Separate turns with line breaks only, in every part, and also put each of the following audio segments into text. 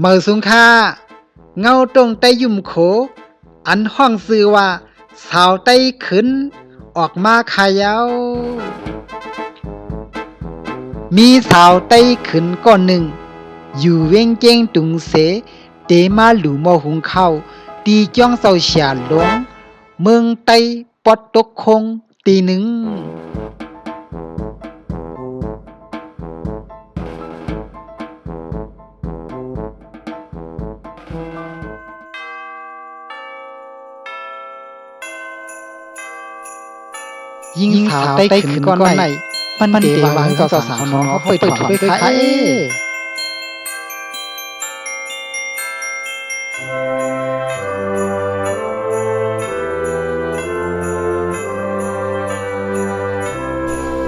เมื่อสุงค่าเงาตรงใต้ยุ่มโข อันห้องซื้อว่า สาวใต้ขึ้น ออกมาขายาวมีสาวใต้ขึ้นก้อนหนึ่ง อยู่เว้งเจงตุงเส เตมาหลูมอหุงเข้า ตีจ้องเศร้าเฉียหลง เมืองไต้ปอดตกคงตีหนึ่ง ยิงสาวใต้ขึ้นก้อนไหนมันมันเดวางเจ้าสาวน้องเขาไปถอดด้วยค่ะเอ้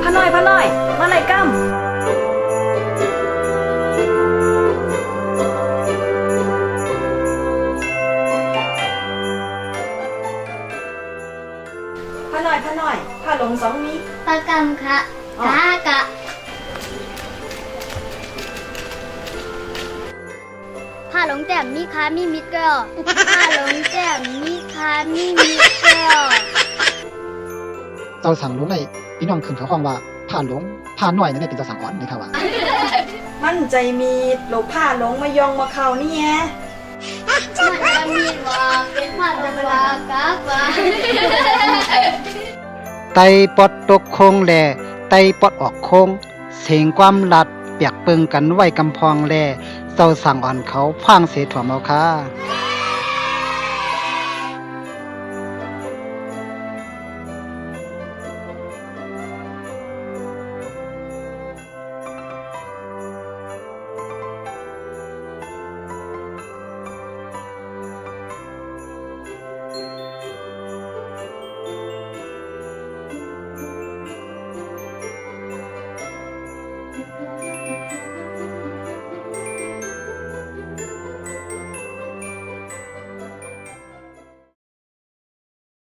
พะน้อยพะน้อยมาไหนกั้ม พะน้อยพะน้อยผ้าหลงสองนี้
ประกรรมค่ะ
อ๋อ
กากะผ้าหลงแจ่มมีค้ามีมิดเกลผ้าหลงแจ่มมีค้ามีมิดเกล
เจ้าสั่งลุงไอ้พี่น้องขึ้นเขาห้องว่าผ่านหลงผ่านหน่อยนั่นเป็นเจ้าสั่งอ่อนนะครับว่า
มั่นใจมีโลผ้าหลงมายองมาเขานี่แฮะ
มันจะมีว่าเป็นผ้าหลงว่ากากะ
ไตปอดตกโคงแลไตปอดออกโคง เสียงความลัดเปียกเปิงกันไว้กำพองแลเจ้าสั่งอ่อนเขาพางเสถ่วมเอาค่ะ Música